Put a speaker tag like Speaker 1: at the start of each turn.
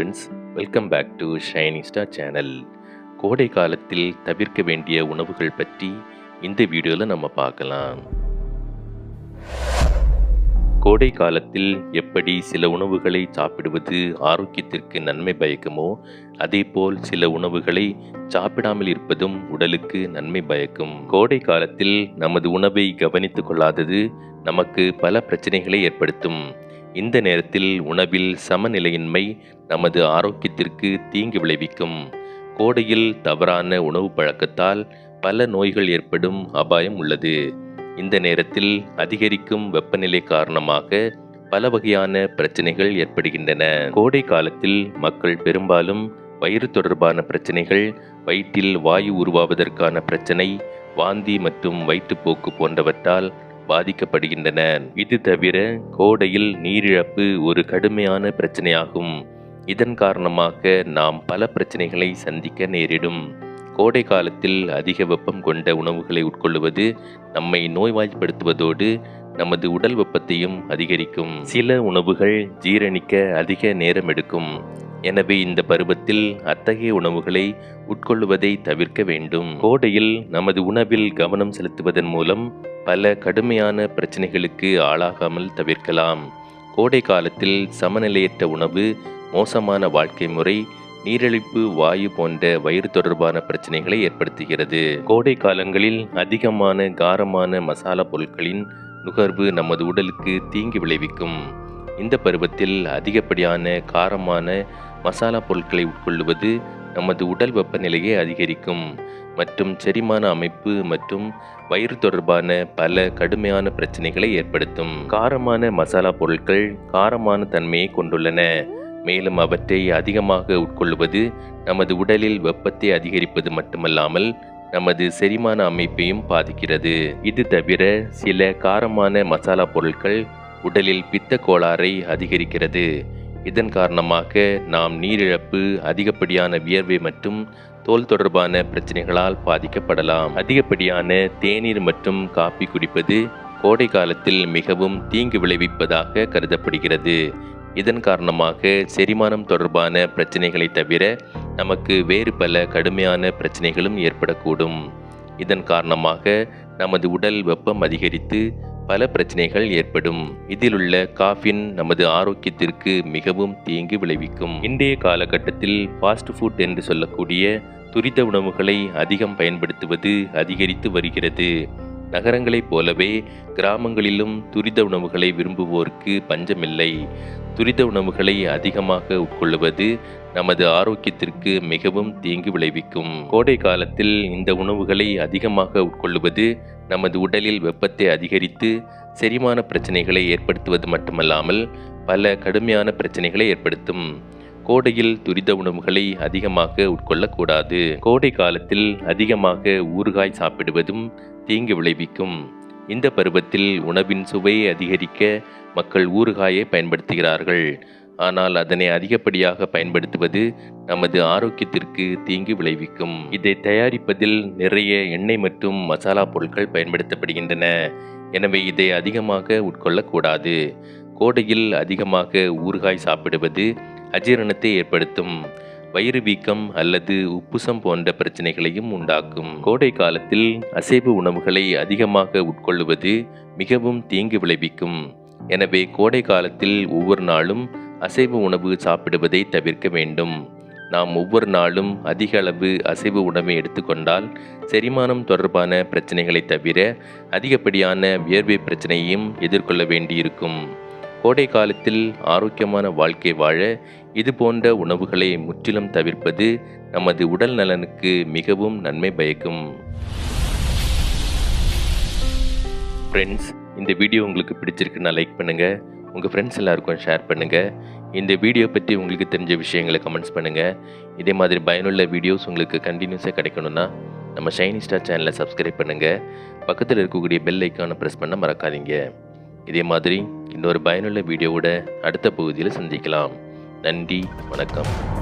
Speaker 1: Friends welcome back to shining star channel கோடை காலத்தில் தவிர்க்க வேண்டிய உணவுகள் பற்றி இந்த வீடியோவில் நம்ம பார்க்கலாம். கோடை காலத்தில் எப்படி சில உணவுகளை சாப்பிடுவது ஆரோக்கியத்திற்கு நன்மை பயக்குமோ அதேபோல் சில உணவுகளை சாப்பிடாமல் இருப்பதும் உடலுக்கு நன்மை பயக்கும். கோடை காலத்தில் நமது உணவை கவனித்துக் கொள்ளாதது நமக்கு பல பிரச்சனைகளை ஏற்படுத்தும். இந்த நேரத்தில் உணவில் சமநிலையின்மை நமது ஆரோக்கியத்திற்கு தீங்கு விளைவிக்கும். கோடையில் தவறான உணவு பழக்கத்தால் பல நோய்கள் ஏற்படும் அபாயம் உள்ளது. இந்த நேரத்தில் அதிகரிக்கும் வெப்பநிலை காரணமாக பல வகையான பிரச்சனைகள் ஏற்படுகின்றன. கோடை காலத்தில் மக்கள் பெரும்பாலும் வயிறு தொடர்பான பிரச்சனைகள் வயிற்றில் வாயு உருவாவதற்கான பிரச்சனை வாந்தி மற்றும் வயிற்றுப்போக்கு போன்றவற்றால் பாதிக்கப்படுகின்றன. இது தவிர கோடையில் நீரிழப்பு ஒரு கடுமையான பிரச்சனையாகும். இதன் காரணமாக நாம் பல பிரச்சனைகளை சந்திக்க நேரிடும். கோடை காலத்தில் அதிக வெப்பம் கொண்ட உணவுகளை உட்கொள்வது நம்மை நோய்வாய்ப்படுத்துவதோடு நமது உடல் வெப்பத்தையும் அதிகரிக்கும். சில உணவுகள் ஜீரணிக்க அதிக நேரம் எடுக்கும். எனவே இந்த பருவத்தில் அத்தகைய உணவுகளை உட்கொள்வதை தவிர்க்க வேண்டும். கோடையில் நமது உணவில் கவனம் செலுத்துவதன் மூலம் பல கடுமையான பிரச்சனைகளுக்கு ஆளாகாமல் தவிர்க்கலாம். கோடை காலத்தில் சமநிலையற்ற உணவு மோசமான வாழ்க்கை முறை நீரிழிப்பு வாயு போன்ற வயிறு தொடர்பான பிரச்சனைகளை ஏற்படுத்துகிறது. கோடை காலங்களில் அதிகமான காரமான மசாலா பொருட்களின் நுகர்வு நமது உடலுக்கு தீங்கு விளைவிக்கும். இந்த பருவத்தில் அதிகப்படியான காரமான மசாலா பொருட்களை உட்கொள்வது நமது உடல் வெப்பநிலையை அதிகரிக்கும். மற்றும் செரிமான அமைப்பு மற்றும் வயிறு தொடர்பான பல கடுமையான பிரச்சனைகளை ஏற்படுத்தும். காரமான மசாலா பொருட்கள் காரமான தன்மையை கொண்டுள்ளன. மேலும் அவற்றை அதிகமாக உட்கொள்வது நமது உடலில் வெப்பத்தை அதிகரிப்பது மட்டுமல்லாமல் நமது செரிமான அமைப்பையும் பாதிக்கிறது. இது தவிர சில காரமான மசாலா பொருட்கள் உடலில் பித்த கோளாறை அதிகரிக்கிறது. இதன் காரணமாக நாம் நீரிழப்பு அதிகப்படியான வியர்வை மற்றும் தோல் தொடர்பான பிரச்சனைகளால் பாதிக்கப்படலாம். அதிகப்படியான தேநீர் மற்றும் காப்பி குடிப்பது கோடை காலத்தில் மிகவும் தீங்கு விளைவிப்பதாக கருதப்படுகிறது. இதன் காரணமாக செரிமானம் தொடர்பான பிரச்சனைகளை தவிர நமக்கு வேறு பல கடுமையான பிரச்சனைகளும் ஏற்படக்கூடும். இதன் காரணமாக நமது உடல் வெப்பம் அதிகரித்து பல பிரச்சனைகள் ஏற்படும். இதிலுள்ள காஃபின் நமது ஆரோக்கியத்திற்கு மிகவும் தீங்கு விளைவிக்கும். இன்றைய காலகட்டத்தில் ஃபாஸ்ட் ஃபுட் என்று சொல்லக்கூடிய துரித உணவுகளை அதிகம் பயன்படுத்துவது அதிகரித்து வருகிறது. நகரங்களைப் போலவே கிராமங்களிலும் துரித உணவுகளை விரும்புவோருக்கு பஞ்சமில்லை. துரித உணவுகளை அதிகமாக உட்கொள்வது நமது ஆரோக்கியத்திற்கு மிகவும் தீங்கு விளைவிக்கும். கோடை காலத்தில் இந்த உணவுகளை அதிகமாக உட்கொள்வது நமது உடலில் வெப்பத்தை அதிகரித்து செரிமான பிரச்சனைகளை ஏற்படுத்துவது மட்டுமல்லாமல் பல கடுமையான பிரச்சனைகளை ஏற்படுத்தும். கோடையில் துரித உணவுகளை அதிகமாக உட்கொள்ளக்கூடாது. கோடை காலத்தில் அதிகமாக ஊறுகாய் சாப்பிடுவதும் தீங்கு விளைவிக்கும். இந்த பருவத்தில் உணவின் சுவையை அதிகரிக்க மக்கள் ஊறுகாயை பயன்படுத்துகிறார்கள். ஆனால் அதனை அதிகப்படியாக பயன்படுத்துவது நமது ஆரோக்கியத்திற்கு தீங்கு விளைவிக்கும். இதை தயாரிப்பதில் நிறைய எண்ணெய் மற்றும் மசாலா பொருட்கள் பயன்படுத்தப்படுகின்றன. எனவே இதை அதிகமாக உட்கொள்ளக்கூடாது. கோடையில் அதிகமாக ஊறுகாய் சாப்பிடுவது அஜீரணத்தை ஏற்படுத்தும். வயிறு வீக்கம் அல்லது உப்புசம் போன்ற பிரச்சனைகளையும் உண்டாக்கும். கோடை காலத்தில் அசைவு உணவுகளை அதிகமாக உட்கொள்வது மிகவும் தீங்கு விளைவிக்கும். எனவே கோடை காலத்தில் ஒவ்வொரு நாளும் அசைவு உணவு சாப்பிடுவதை தவிர்க்க வேண்டும். நாம் ஒவ்வொரு நாளும் அதிக அளவு அசைவு உணவை எடுத்துக்கொண்டால் செரிமானம் தொடர்பான பிரச்சனைகளை தவிர அதிகப்படியான வியர்வை பிரச்சனையையும் எதிர்கொள்ள வேண்டியிருக்கும். கோடை காலத்தில் ஆரோக்கியமான வாழ்க்கை வாழ இது போன்ற உணவுகளை முற்றிலும் தவிர்ப்பது நமது உடல் நலனுக்கு மிகவும் நன்மை பயக்கும். ஃப்ரெண்ட்ஸ் இந்த வீடியோ உங்களுக்கு பிடிச்சிருக்குன்னா லைக் பண்ணுங்கள் உங்கள் ஃப்ரெண்ட்ஸ் எல்லாருக்கும் ஷேர் பண்ணுங்கள் இந்த வீடியோ பற்றி உங்களுக்கு தெரிஞ்ச விஷயங்களை கமெண்ட்ஸ் பண்ணுங்கள் இதே மாதிரி பயனுள்ள வீடியோஸ் உங்களுக்கு கண்டினியூஸாக கிடைக்கணும்னா நம்ம ஷைனி ஸ்டார் சேனலை சப்ஸ்கிரைப் பண்ணுங்கள் பக்கத்தில் இருக்கக்கூடிய பெல் ஐக்கானை ப்ரெஸ் பண்ண மறக்காதீங்க. இதே மாதிரி இன்னொரு பயனுள்ள வீடியோவோட அடுத்த பகுதியில் சந்திக்கலாம். நன்றி வணக்கம்.